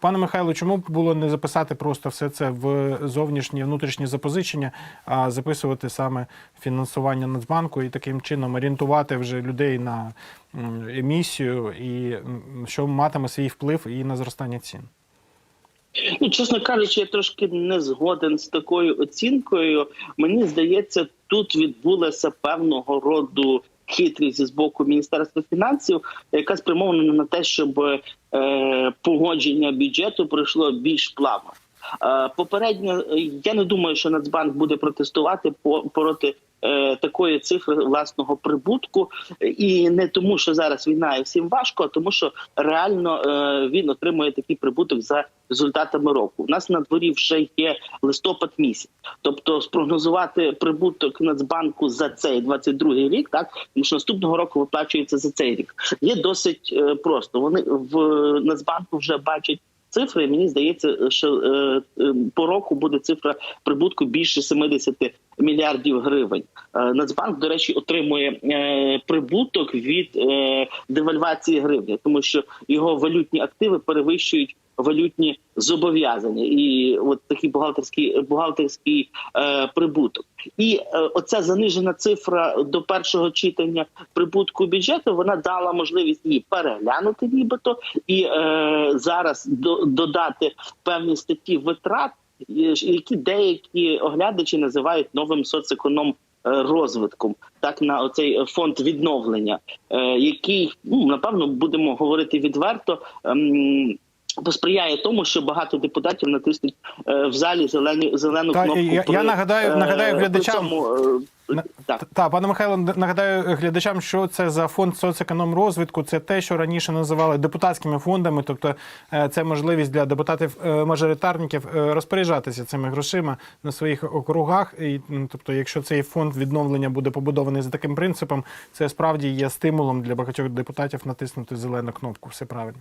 Пане Михайло, чому б було не записати просто все це в зовнішні внутрішні запозичення, а записувати саме фінансування Нацбанку і таким чином орієнтувати вже людей на емісію, і що матиме свій вплив і на зростання цін? Ну, чесно кажучи, я трошки не згоден з такою оцінкою. Мені здається, тут відбулася певного роду хитрість з боку Міністерства фінансів, яка спрямована на те, щоб е, погодження бюджету пройшло більш плавно. Е, Попередньо е, я не думаю, що Нацбанк буде протестувати проти е, такої цифри власного прибутку, і не тому, що зараз війна і всім важко, а тому, що реально він отримує такий прибуток за результатами року. У нас на дворі вже є листопад місяць. Тобто, спрогнозувати прибуток Нацбанку за цей 22-й рік, так тому що наступного року виплачується за цей рік. Є досить просто. Вони в Нацбанку вже бачать. Цифри мені здається, що е, е, по року буде цифра прибутку більше 70 мільярдів гривень. Е, Нацбанк, до речі, отримує прибуток від девальвації гривні, тому що його валютні активи перевищують валютні зобов'язання, і от такий бухгалтерський бухгалтерський е, прибуток. І е, оця занижена цифра до першого читання прибутку бюджету вона дала можливість її переглянути, нібито, і е, зараз до, додати певні статті витрат, які деякі оглядачі називають новим соцеконом. е, Розвитком так на оцей фонд відновлення, е, який ну напевно будемо говорити відверто. Посприяє тому, що багато депутатів натиснуть е, в залі зелені зелену Так, кнопку. я- я нагадаю- е, нагадаю глядачам. цьому, е, На- так. Та, пане Михайло, нагадаю глядачам, що це за фонд соцекономрозвитку. Це те, що раніше називали депутатськими фондами, тобто е, це можливість для депутатів-мажоритарників розпоряджатися цими грошима на своїх округах. І, тобто, якщо цей фонд відновлення буде побудований за таким принципом, це справді є стимулом для багатьох депутатів натиснути зелену кнопку. Все правильно.